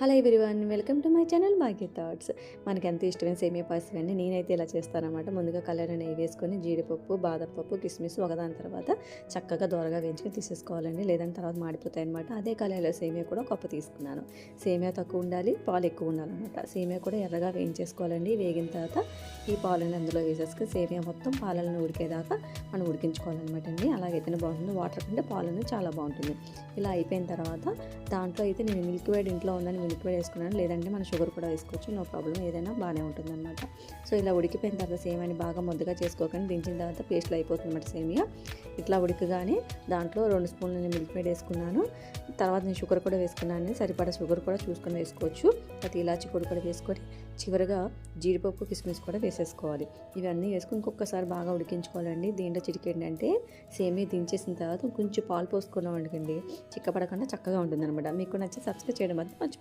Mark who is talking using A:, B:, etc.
A: Hello one welcome to my channel Bhagya thoughts. మనకి ఎంత ఇష్టమైన సేమియా పాయసం అండి నేనైతే ఇలా చేస్తానమాట ముందుగా కలర్ నెయ్యి వేసుకొని జీడిపప్పు బాదం పప్పు కిస్మిస్ ఒకదాని తర్వాత చక్కగా దోరగా వేయించుకొని తీసేసుకోవాలండి. లేదని తర్వాత మాడిపోతాయి అనమాట అదే కలర్లో సేమియా కూడా కప్పు తీసుకున్నాను. సేమియా తక్కువ ఉండాలి పాలు ఎక్కువ ఉండాలన్నమాట. సేమియా కూడా ఎర్రగా వేయించేసుకోవాలండి. వేగిన తర్వాత ఈ పాలను అందులో వేసేసుకుని సేమియా మొత్తం పాలను ఉడికేదాకా మనం ఉడికించుకోవాలన్నమాట అండి. అలాగైతేనే బాగుంటుంది. వాటర్ కంటే పాలను చాలా బాగుంటుంది. ఇలా అయిపోయిన తర్వాత దాంట్లో అయితే నేను మిల్క్ వేడ్ ఇంట్లో ఉందని మిల్క్ వేసుకున్నాను. లేదంటే మన షుగర్ కూడా వేసుకోవచ్చు. నో ప్రాబ్లం ఏదైనా బాగానే ఉంటుందన్నమాట. సో ఇలా ఉడికిపోయిన తర్వాత సేమియాని బాగా ముద్దగా చేసుకోకండి. దించిన తర్వాత పేస్ట్లో అయిపోతుంది అనమాట సేమియా. ఇట్లా ఉడకగానే దాంట్లో రెండు స్పూన్లు నేను మిల్క్ మేడ్ వేసుకున్నాను. తర్వాత నేను షుగర్ కూడా వేసుకున్నాను. సరిపడా షుగర్ కూడా చూసుకొని వేసుకోవచ్చు. అది ఇలాచి పొడి కూడా వేసుకొని చివరిగా జీడిపప్పు కిస్మిస్ కూడా వేసేసుకోవాలి. ఇవన్నీ వేసుకుని ఇంకొకసారి బాగా ఉడికించుకోవాలండి. దీంట్లో చిటికేంటి అంటే సేమియా దించేసిన తర్వాత కొంచెం పాలు పోసుకున్నాం అనుకోండి చిక్కపడకుండా చక్కగా ఉంటుందన్నమాట. మీకు నచ్చి సబ్స్క్రైబ్ చేయడం మాత్రం